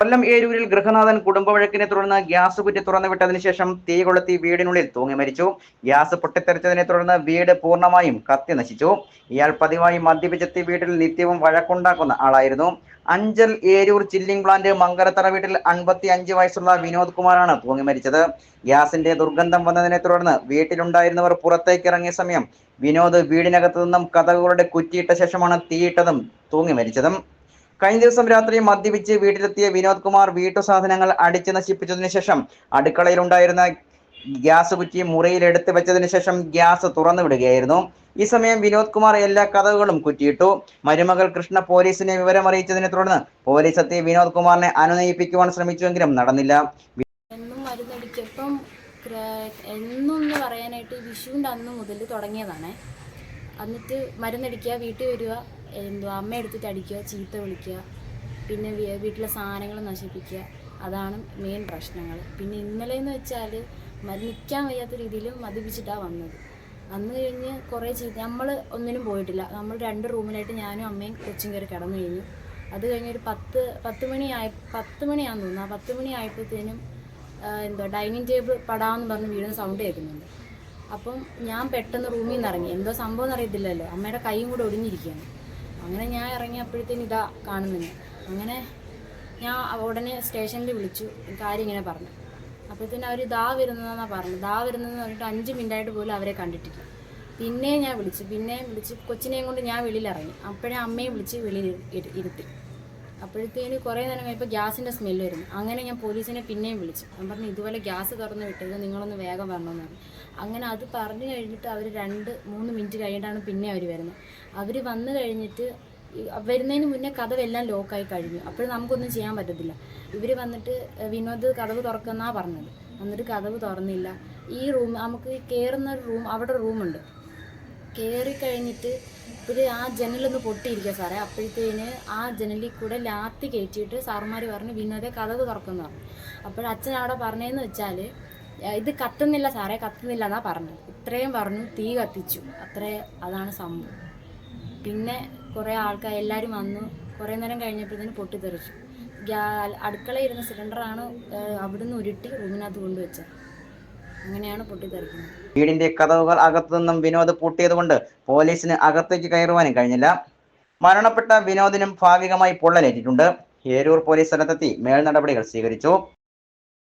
കൊല്ലം ഏരൂരിൽ ഗൃഹനാഥൻ കുടുംബവഴക്കിനെ തുടർന്ന് ഗ്യാസ് കുറ്റി തുറന്നു തുറന്നുവിട്ടതിനു ശേഷം തീ കൊളുത്തി വീടിനുള്ളിൽ തൂങ്ങി മരിച്ചു. ഗ്യാസ് പൊട്ടിത്തെറിച്ചതിനെ തുടർന്ന് വീട് പൂർണമായും കത്തി നശിച്ചു. ഇയാൾ പതിവായി മദ്യപിച്ചെത്തി വീട്ടിൽ നിത്യവും വഴക്കുണ്ടാക്കുന്ന ആളായിരുന്നു. അഞ്ചൽ ഏരൂർ ചില്ലിംഗ് പ്ലാന്റ് മങ്കരത്തറ വീട്ടിൽ അൻപത്തി അഞ്ച് വയസ്സുള്ള വിനോദ് കുമാറാണ് തൂങ്ങി മരിച്ചത്. ഗ്യാസിന്റെ ദുർഗന്ധം വന്നതിനെ തുടർന്ന് വീട്ടിലുണ്ടായിരുന്നവർ പുറത്തേക്ക് ഇറങ്ങിയ സമയം വിനോദ് വീടിനകത്തു നിന്നും കഥകളുടെ കുറ്റിയിട്ട ശേഷമാണ് തീയിട്ടതും തൂങ്ങി മരിച്ചതും. കഴിഞ്ഞ ദിവസം രാത്രി മദ്യപിച്ച് വീട്ടിലെത്തിയ വിനോദ് കുമാർ വീട്ടു സാധനങ്ങൾ അടിച്ചു നശിപ്പിച്ചതിനു ശേഷം അടുക്കളയിലുണ്ടായിരുന്ന ഗ്യാസ് കുറ്റി മുറിയിൽ എടുത്തു വെച്ചതിനു ശേഷം ഗ്യാസ് തുറന്നു വിടുകയായിരുന്നു. ഈ സമയം വിനോദ് കുമാർ എല്ലാ കഥകളും കുറ്റിയിട്ടു. മരുമകൾ കൃഷ്ണ പോലീസിനെ വിവരം അറിയിച്ചതിനെ തുടർന്ന് പോലീസ് എത്തി വിനോദ് കുമാറിനെ അനുനയിപ്പിക്കുവാൻ ശ്രമിച്ചുവെങ്കിലും നടന്നില്ല. എന്നും എന്ന് പറയാനായിട്ട് വിഷുവിന്റെ അന്ന് മുതൽ തുടങ്ങിയതാണ്. എന്നിട്ട് മരുന്നടിക്കുക വീട്ടിൽ വരിക എന്തുവാ അമ്മ എടുത്തിട്ട് അടിക്കുക ചീത്ത വിളിക്കുക പിന്നെ വീട്ടിലെ സാധനങ്ങൾ നശിപ്പിക്കുക അതാണ് മെയിൻ പ്രശ്നങ്ങൾ. പിന്നെ ഇന്നലെ എന്ന് വെച്ചാൽ നിൽക്കാൻ വയ്യാത്ത രീതിയിൽ മദ്യപിച്ചിട്ടാണ് വന്നത്. അന്ന് കഴിഞ്ഞ് കുറേ ചീത്ത നമ്മൾ ഒന്നിനും പോയിട്ടില്ല. നമ്മൾ രണ്ട് റൂമിലായിട്ട് ഞാനും അമ്മയും കൊച്ചും കയറി കിടന്നു കഴിഞ്ഞു. അത് കഴിഞ്ഞൊരു പത്ത് പത്ത് മണിയായ പത്ത് മണിയാണെന്ന് തോന്നുന്നു. ആ പത്ത് മണി ആയപ്പോഴത്തേനും എന്തോ ഡൈനിങ് ടേബിൾ പടാന്ന് പറഞ്ഞ് വീഴുന്ന സൗണ്ട് കേൾക്കുന്നുണ്ട്. അപ്പം ഞാൻ പെട്ടെന്ന് റൂമിൽ നിന്ന് ഇറങ്ങി. എന്തോ സംഭവം എന്ന് അറിയത്തില്ലല്ലോ. അമ്മയുടെ കൈയും കൂടെ ഒടിഞ്ഞിരിക്കുകയാണ്. അങ്ങനെ ഞാൻ ഇറങ്ങിയപ്പോഴത്തേന് ഇതാ കാണുന്നില്ല അങ്ങനെ ഞാൻ ഉടനെ സ്റ്റേഷനിൽ വിളിച്ചു. കാര്യം ഇങ്ങനെ പറഞ്ഞു. അപ്പോഴത്തേന് അവർ ദാ വരുന്നതെന്നാണ് പറഞ്ഞത് ദാ വരുന്നതെന്ന് പറഞ്ഞിട്ട് അഞ്ച് മിനിറ്റായിട്ട് പോലും അവരെ കണ്ടിട്ടില്ല. പിന്നെ ഞാൻ വിളിച്ചു. പിന്നെയും വിളിച്ച് കൊച്ചിനെയും കൊണ്ട് ഞാൻ വെളിയിൽ ഇറങ്ങി. അപ്പോഴേ അമ്മയും വിളിച്ച് വെളിയിൽ ഇരുത്തി. അപ്പോഴത്തേന് കുറേ നേരം കഴിയുമ്പോൾ ഗ്യാസിന്റെ സ്മെല്ല് വരുന്നു. അങ്ങനെ ഞാൻ പോലീസിനെ പിന്നെയും വിളിച്ചു. ഞാൻ പറഞ്ഞു ഇതുപോലെ ഗ്യാസ് തുറന്ന് വിട്ടത് നിങ്ങളൊന്ന് വേഗം വരണമെന്ന് പറഞ്ഞു. അങ്ങനെ അത് പറഞ്ഞു കഴിഞ്ഞിട്ട് അവർ രണ്ട് മൂന്ന് മിനിറ്റ് കഴിഞ്ഞിട്ടാണ് പിന്നെ അവർ വരുന്നത്. അവർ വന്നു കഴിഞ്ഞിട്ട് വരുന്നതിന് മുന്നേ കഥവെല്ലാം ലോക്കായി കഴിഞ്ഞു. അപ്പോൾ നമുക്കൊന്നും ചെയ്യാൻ പറ്റത്തില്ല. ഇവർ വന്നിട്ട് വിനോദ് കഥവ് തുറക്കുന്നാ പറഞ്ഞത്. എന്നിട്ട് കഥവ് തുറന്നില്ല. ഈ റൂം നമുക്ക് കയറുന്ന ഒരു റൂം അവിടെ റൂമുണ്ട് കയറി കഴിഞ്ഞിട്ട് ഇവർ ആ ജനലൊന്ന് പൊട്ടിയിരിക്കുക സാറേ. അപ്പോഴത്തേന് ആ ജനലിൽ കൂടെ ലാത്തി കയറ്റിയിട്ട് സാറുമാർ പറഞ്ഞു വിനോദ കഥവ് തുറക്കുന്നു. പറഞ്ഞു അപ്പോൾ അച്ഛൻ അവിടെ പറഞ്ഞതെന്ന് വെച്ചാൽ ഇത് കത്തുന്നില്ല സാറേ കത്തുന്നില്ല എന്നാ പറഞ്ഞു ഇത്രയും പറഞ്ഞു തീ കത്തിച്ചു. അത്രേ അതാണ് സംഭവം. പിന്നെ കുറേ ആൾക്കാർ എല്ലാവരും വന്നു. കുറേ നേരം കഴിഞ്ഞപ്പോഴത്തേന് പൊട്ടിത്തെറിച്ചു. അടുക്കളയിരുന്ന സിലിണ്ടറാണ് അവിടുന്ന് ഉരുട്ടി റൂമിനകത്ത് കൊണ്ടുവച്ചത്. അങ്ങനെയാണ് പൊട്ടിത്തെറിക്കുന്നത് വീടിന്റെ കഥവുകൾ അകത്തു നിന്നും വിനോദ് പൂട്ടിയതുകൊണ്ട് പോലീസിന് അകത്തേക്ക് കയറുവാനും കഴിഞ്ഞില്ല. മരണപ്പെട്ട വിനോദിനും ഭാഗികമായി പൊള്ളലേറ്റിട്ടുണ്ട്. ഏരൂർ പോലീസ് സ്ഥലത്തെത്തി മേൽ നടപടികൾ സ്വീകരിച്ചു.